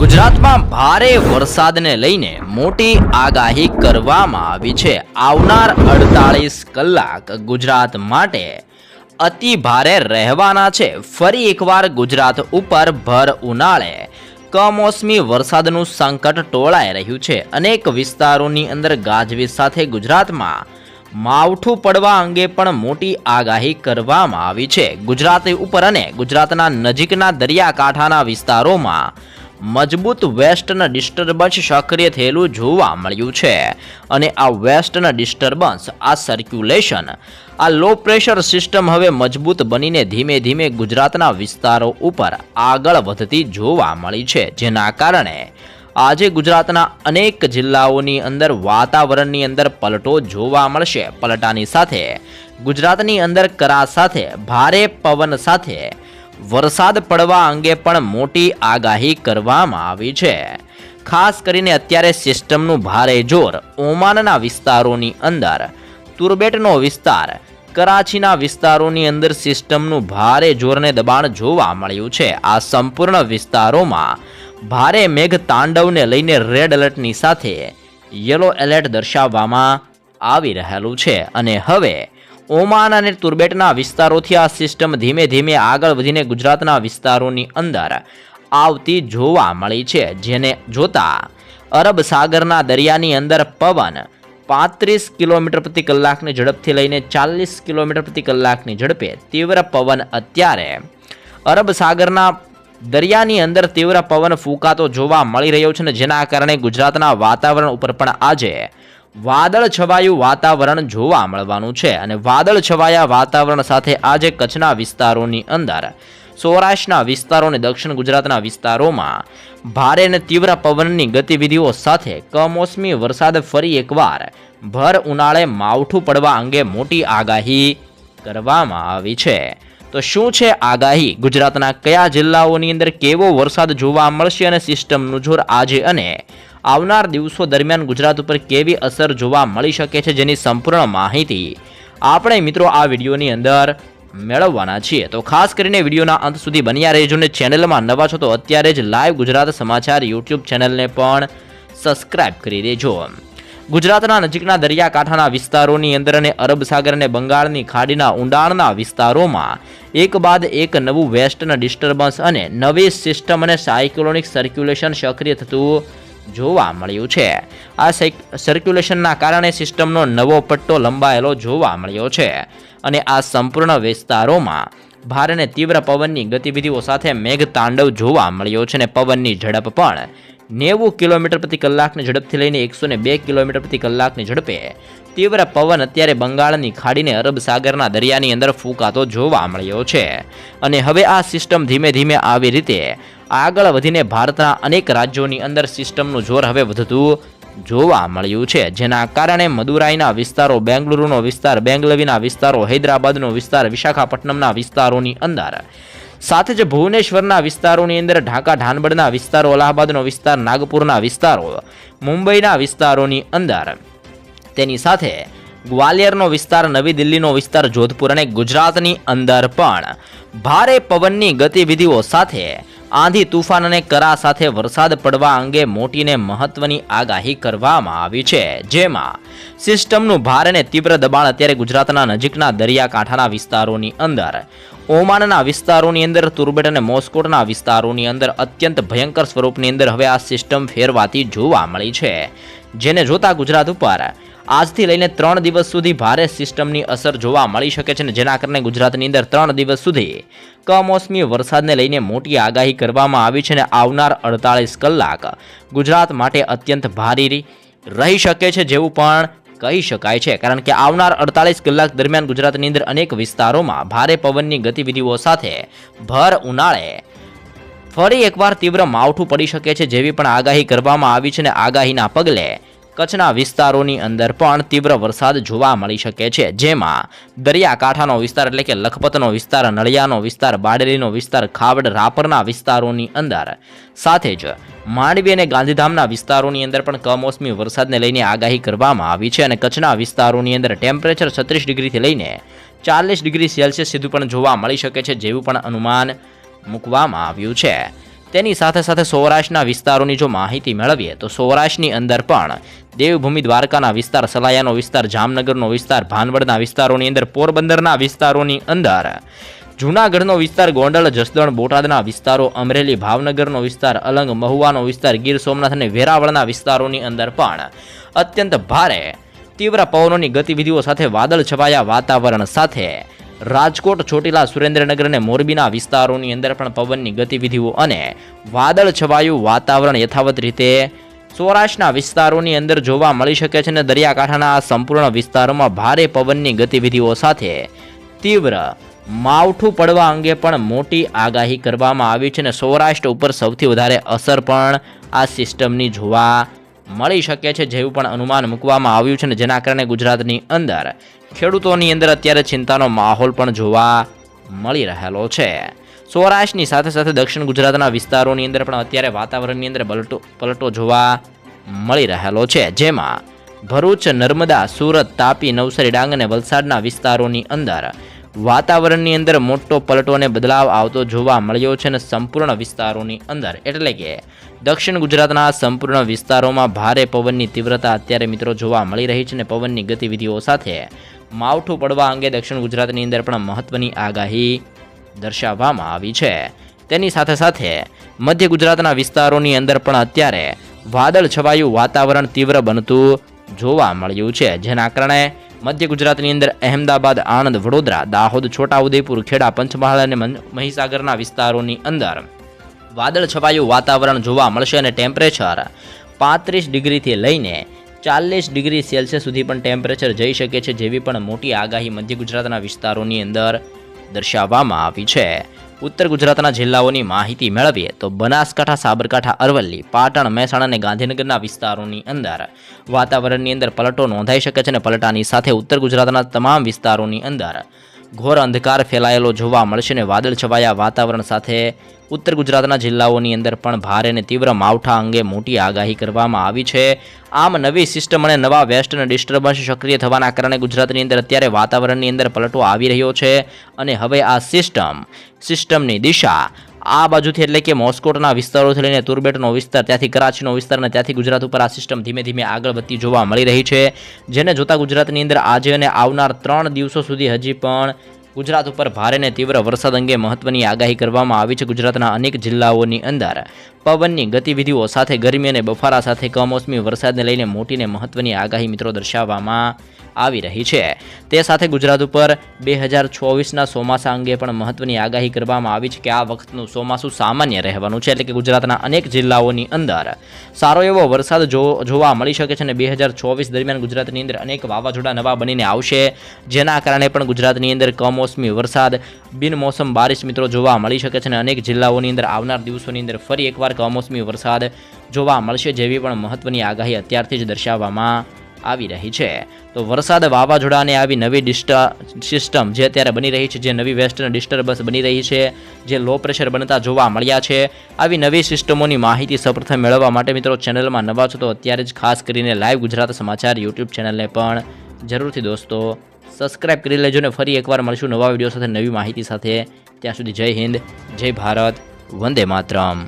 ગુજરાતમાં ભારે વરસાદને લઈને મોટી આગાહી કરવામાં આવી છે. આવનાર અડતાળીસ કલાક ગુજરાત માટે અતિ ભારે રહેવાના છે. ફરી એકવાર ગુજરાત ઉપર ભર ઉનાળે. કમોસમી વરસાદનું સંકટ ટોળાઈ રહ્યું છે. અનેક વિસ્તારોની અંદર ગાજવીજ સાથે ગુજરાતમાં માવઠું પડવા અંગે પણ મોટી આગાહી કરવામાં આવી છે. ગુજરાત ઉપર અને ગુજરાતના નજીકના દરિયાકાંઠાના વિસ્તારોમાં મજબૂત વેસ્ટના ડિસ્ટર્બન્સ સક્રિય થયેલું જોવા મળ્યું છે. અને આ વેસ્ટના ડિસ્ટર્બન્સ, આ સર્ક્યુલેશન આ લો પ્રેશર સિસ્ટમ હવે મજબૂત બનીને ધીમે ધીમે ગુજરાતના વિસ્તારો ઉપર આગળ વધતી જોવા મળી છે. જેના કારણે આજે ગુજરાતના અનેક જિલ્લાઓની અંદર વાતાવરણની અંદર પલટો જોવા મળશે. પલટાની સાથે ગુજરાતની અંદર કરા સાથે, ભારે પવન સાથે વરસાદ પડવા અંગે પણ મોટી આગાહી કરવામાં આવી છે. ખાસ કરીને અત્યારે સિસ્ટમનું ભારે જોર ઓમાનના વિસ્તારોની અંદર. તુર્બેટનો વિસ્તાર, કરાચીના વિસ્તારોની અંદર સિસ્ટમનું ભારે જોરને દબાણ જોવા મળ્યું છે. આ સંપૂર્ણ વિસ્તારોમાં ભારે મેઘ તાંડવને લઈને રેડ એલર્ટની સાથે યલો એલર્ટ દર્શાવવામાં આવી રહેલું છે. અને હવે ઓમાન અને તુર્બેટના વિસ્તારોથી આ સિસ્ટમ ધીમે ધીમે આગળ વધીને ગુજરાતના વિસ્તારોની અંદર આવતી જોવા મળી છે, જેને જોતા અરબ સાગરના દરિયાની અંદર પવન પાંત્રીસ કિલોમીટર પ્રતિ કલાકની ઝડપથી લઈને ચાલીસ કિલોમીટર પ્રતિ કલાકની ઝડપે તીવ્ર પવન અત્યારે અરબ સાગરના દરિયાની અંદર તીવ્ર પવન ફૂંકાતો જોવા મળી રહ્યો છે ને જેના કારણે ગુજરાતના વાતાવરણ ઉપર પણ આજે વાદળ છવાયું વાતાવરણ જોવા મળવાનું છે અને વાદળ છવાયા વાતાવરણ સાથે આજે કચ્છના વિસ્તારોની અંદર સૌરાષ્ટ્રના વિસ્તારો અને દક્ષિણ ગુજરાતના વિસ્તારોમાં ભારે અને તીવ્ર પવનની ગતિવિધિઓ સાથે કમોસમી વરસાદ ફરી એકવાર ભર ઉનાળે માવઠું પડવા અંગે મોટી આગાહી કરવામાં આવી છે. તો શું છે આગાહી? ગુજરાતના કયા જિલ્લાઓની અંદર કેવો વરસાદ જોવા મળશે અને સિસ્ટમનું જોર આજે અને આવનાર દિવસો દરમિયાન ગુજરાત ઉપર કેવી અસર જોવા મળી શકે છે જેની સંપૂર્ણ માહિતી આપણે મિત્રો આ વિડીયોની અંદર મેળવવાના છીએ. તો ખાસ કરીને વિડીયોના અંત સુધી બન્યા રહેજો ને ચેનલમાં નવા છો તો અત્યારે જ લાઈવ ગુજરાત સમાચાર યુટ્યુબ ચેનલને પણ સબસ્ક્રાઇબ કરી દેજો. ગુજરાતના નજીકના દરિયાકાંઠાના વિસ્તારોની અંદર અને અરબ સાગર અને બંગાળની ખાડીના ઊંડાણના વિસ્તારોમાં એક બાદ એક નવું વેસ્ટર્ન ડિસ્ટર્બન્સ અને નવી સિસ્ટમ અને સાયક્લોનિક સર્ક્યુલેશન સક્રિય થતું જોવા મળ્યું છે. આ સર્ક્યુલેશનના કારણે સિસ્ટમનો નવો પટ્ટો લંબાયેલો જોવા મળ્યો છે અને આ સંપૂર્ણ વિસ્તારોમાં ભારે અને તીવ્ર પવનની ગતિવિધિઓ સાથે મેઘ તાંડવ જોવા મળ્યો છે અને પવનની ઝડપ પણ નેવું કિલોમીટર પ્રતિ કલાકની ઝડપથી લઈને એકસો બે કિલોમીટર પ્રતિ કલાકની ઝડપે તીવ્ર પવન અત્યારે બંગાળની ખાડીને અરબ સાગરના દરિયાની અંદર ફૂંકાતો જોવા મળ્યો છે. અને હવે આ સિસ્ટમ ધીમે ધીમે આવી રીતે આગળ વધીને ભારતના અનેક રાજ્યોની અંદર સિસ્ટમનું જોર હવે વધતું જોવા મળ્યું છે. જેના કારણે મદુરાઈના વિસ્તારો, બેંગલુરુનો વિસ્તાર, બેંગલવીના વિસ્તારો, હૈદરાબાદનો વિસ્તાર, વિશાખાપટ્ટનમના વિસ્તારોની અંદર સાથે જ ભુવનેશ્વરના વિસ્તારોની અંદર ઢાકા ઢાનબડના વિસ્તારો, અલ્હાબાદનો વિસ્તાર, નાગપુરના વિસ્તારો, મુંબઈના વિસ્તારોની અંદર. તેની સાથે ગ્વાલિયરનો વિસ્તાર, નવી દિલ્હીનો વિસ્તાર, જોધપુર અને ગુજરાતની અંદર પણ ભારે પવનની ગતિવિધિઓ સાથે આંધી તુફાન અને કરા સાથે વરસાદ પડવા અંગે મોટીને મહત્વની આગાહી કરવામાં આવી છે. જેમાં સિસ્ટમનું ભાર અને તીવ્ર દબાણ અત્યારે ગુજરાતના નજીકના દરિયાકાંઠાના વિસ્તારોની અંદર, ઓમાનના વિસ્તારોની અંદર, તુર્બેટ અને મોસ્કોટના વિસ્તારોની અંદર અત્યંત ભયંકર સ્વરૂપની અંદર હવે આ સિસ્ટમ ફેરવાતી જોવા મળી છે. જેને જોતા ગુજરાત ઉપર આજથી લઈને ત્રણ દિવસ સુધી ભારે સિસ્ટમની અસર જોવા મળી શકે છે જેના કારણે ગુજરાતની અંદર ત્રણ દિવસ સુધી કમોસમી વરસાદને લઈને મોટી આગાહી કરવામાં આવી છે અને આવનાર અડતાળીસ કલાક ગુજરાત માટે અત્યંત ભારી રહી શકે છે જેવું પણ કહી શકાય છે. કારણ કે આવનાર અડતાલીસ કલાક દરમિયાન ગુજરાતની અંદર અનેક વિસ્તારોમાં ભારે પવનની ગતિવિધિઓ સાથે ભર ઉનાળે ફરી એકવાર તીવ્ર માવઠું પડી શકે છે જેવી પણ આગાહી કરવામાં આવી છે અને આગાહીના પગલે કચ્છના વિસ્તારોની અંદર પણ તીવ્ર વરસાદ જોવા મળી શકે છે. જેમાં દરિયાકાંઠાનો વિસ્તાર એટલે કે લખપતનો વિસ્તાર, નળિયાનો વિસ્તાર, બાડેલીનો વિસ્તાર, ખાવડ, રાપરના વિસ્તારોની અંદર. સાથે જ માંડવી અને ગાંધીધામના વિસ્તારોની અંદર પણ કમોસમી વરસાદને લઈને આગાહી કરવામાં આવી છે અને કચ્છના વિસ્તારોની અંદર ટેમ્પરેચર છત્રીસ ડિગ્રીથી લઈને ચાલીસ ડિગ્રી સેલ્સિયસ સીધું પણ જોવા મળી શકે છે જેવું પણ અનુમાન મૂકવામાં આવ્યું છે. તેની સાથે સાથે સૌરાષ્ટ્રના વિસ્તારોની જો માહિતી મેળવીએ, તો સૌરાષ્ટ્રની અંદર પણ દેવભૂમિ દ્વારકાના વિસ્તાર, સલાયાનો વિસ્તાર, જામનગરનો વિસ્તાર, ભાનવડના વિસ્તારોની અંદર, પોરબંદરના વિસ્તારોની અંદર, જૂનાગઢનો વિસ્તાર, ગોંડલ, જસદણ, બોટાદના વિસ્તારો, અમરેલી, ભાવનગરનો વિસ્તાર, અલંગ, મહુવાનો વિસ્તાર, ગીર સોમનાથ અને વેરાવળના વિસ્તારોની અંદર પણ અત્યંત ભારે તીવ્ર પવનોની ગતિવિધિઓ સાથે વાદળ છવાયા વાતાવરણ સાથે રાજકોટ, ચોટીલા, સુરેન્દ્રનગર અને મોરબીના વિસ્તારોની અંદર પણ પવનની ગતિવિધિઓ અને વાદળ છવાયું વાતાવરણ યથાવત રીતે સૌરાષ્ટ્રના વિસ્તારોની અંદર જોવા મળી શકે છે અને દરિયાકાંઠાના સંપૂર્ણ વિસ્તારોમાં ભારે પવનની ગતિવિધિઓ સાથે તીવ્ર માવઠું પડવા અંગે પણ મોટી આગાહી કરવામાં આવી છે અને સૌરાષ્ટ્ર ઉપર સૌથી વધારે અસર પણ આ સિસ્ટમની જોવા મળી શકે છે જેવું પણ અનુમાન મૂકવામાં આવ્યું છે ને જેના કારણે ગુજરાતની અંદર ખેડૂતોની અંદર અત્યારે ચિંતાનો માહોલ પણ જોવા મળી રહેલો છે. સૌરાષ્ટ્રની સાથે સાથે દક્ષિણ ગુજરાતના વિસ્તારોની અંદર પણ અત્યારે વાતાવરણની અંદર પલટો પલટો જોવા મળી રહેલો છે. જેમાં ભરૂચ, નર્મદા, સુરત, તાપી, નવસારી, ડાંગ અને વલસાડના વિસ્તારોની અંદર વાતાવરણની અંદર મોટો પલટો અને બદલાવ આવતો જોવા મળ્યો છે અને સંપૂર્ણ વિસ્તારોની અંદર. એટલે કે દક્ષિણ ગુજરાતના સંપૂર્ણ વિસ્તારોમાં ભારે પવનની તીવ્રતા અત્યારે મિત્રો જોવા મળી રહી છે અને પવનની ગતિવિધિઓ સાથે માવઠું પડવા અંગે દક્ષિણ ગુજરાતની અંદર પણ મહત્વની આગાહી દર્શાવવામાં આવી છે. તેની સાથે સાથે મધ્ય ગુજરાતના વિસ્તારોની અંદર પણ અત્યારે વાદળ છવાયું વાતાવરણ તીવ્ર બનતું જોવા મળ્યું છે, જેના કારણે મધ્ય ગુજરાતની અંદર અહેમદાબાદ, આણંદ, વડોદરા, દાહોદ, છોટાઉદેપુર, ખેડા, પંચમહાલ અને મહીસાગરના વિસ્તારોની અંદર વાદળ છવાયું વાતાવરણ જોવા મળશે અને ટેમ્પરેચર પાંત્રીસ ડિગ્રીથી લઈને ચાલીસ ડિગ્રી સેલ્સિયસ સુધી પણ ટેમ્પરેચર જઈ શકે છે, જેવી પણ મોટી આગાહી મધ્ય ગુજરાતના વિસ્તારોની અંદર દર્શાવવામાં આવી છે. ઉત્તર ગુજરાતના જિલ્લાઓની માહિતી મેળવીએ તો બનાસકાંઠા, સાબરકાંઠા, અરવલ્લી, પાટણ, મહેસાણા અને ગાંધીનગરના વિસ્તારોની અંદર વાતાવરણની અંદર પલટો નોંધાઈ શકે છે અને પલટાની સાથે ઉત્તર ગુજરાતના તમામ વિસ્તારોની અંદર ઘોર અંધકાર ફેલાયેલો જોવા મળશે અને વાદળ છવાયા વાતાવરણ સાથે ઉત્તર ગુજરાતના જિલ્લાઓની અંદર પણ ભારે અને તીવ્ર માવઠા અંગે મોટી આગાહી કરવામાં આવી છે. આમ નવી સિસ્ટમ અને નવા વેસ્ટર્ન ડિસ્ટર્બન્સ સક્રિય થવાના કારણે ગુજરાતની અંદર અત્યારે વાતાવરણની અંદર પલટો આવી રહ્યો છે અને હવે આ સિસ્ટમ, સિસ્ટમની દિશા આ બાજુથી એટલે કે મોસ્કોટના વિસ્તારોથી લઈને તુરબેટનો વિસ્તાર, ત્યાંથી કરાચીનો વિસ્તાર અને ત્યાંથી ગુજરાત ઉપર આ સિસ્ટમ ધીમે ધીમે આગળ વધતી જોવા મળી રહી છે. જેને જોતા ગુજરાતની અંદર આજે અને આવનાર ત્રણ દિવસો સુધી હજી પણ ગુજરાત ઉપર ભારે અને તીવ્ર વરસાદ અંગે મહત્વની આગાહી કરવામાં આવી છે ગુજરાતના અનેક જિલ્લાઓની અંદર. પવનની ગતિવિધિઓ સાથે ગરમી અને બફારા સાથે કમોસમી વરસાદને લઈને મોટીને મહત્વની આગાહી મિત્રો દર્શાવવામાં આવી રહી છે. તે સાથે ગુજરાત ઉપર બે હજાર ચોવીસના ચોમાસા અંગે પણ મહત્વની આગાહી કરવામાં આવી છે કે આ વખતનું ચોમાસું સામાન્ય રહેવાનું છે. એટલે કે ગુજરાતના અનેક જિલ્લાઓની અંદર સારો એવો વરસાદ જોવા મળી શકે છે અને બે હજાર ચોવીસ દરમિયાન ગુજરાતની અંદર અનેક વાવાઝોડા નવા બનીને આવશે. જેના કારણે પણ ગુજરાતની અંદર કમોસમી વરસાદ, બિનમોસમ બારિશ મિત્રો જોવા મળી શકે છે અને અનેક જિલ્લાઓની અંદર આવનાર દિવસોની અંદર ફરી એકવાર કમોસમી વરસાદ જોવા મળશે જેવી પણ મહત્વની આગાહી અત્યારથી જ દર્શાવવામાં આવી રહી છે. તો વરસાદ વાવાઝોડાને આવી નવી ડિસ્ટા, સિસ્ટમ જે અત્યારે બની રહી છે, જે નવી વેસ્ટર્ન ડિસ્ટર્બન્સ બની રહી છે, જે લો પ્રેશર બનતા જોવા મળ્યા છે, આવી નવી સિસ્ટમોની માહિતી સૌપ્રથમ મેળવવા માટે મિત્રો ચેનલમાં નવા છો તો અત્યારે જ ખાસ કરીને લાઈવ ગુજરાત સમાચાર યુટ્યુબ ચેનલને પણ જરૂરથી દોસ્તો સબસ્ક્રાઇબ કરી લેજો ને ફરી એકવાર મળશું નવા વીડિયો સાથે નવી માહિતી સાથે. ત્યાં સુધી જય હિન્દ, જય ભારત, વંદે માતરમ.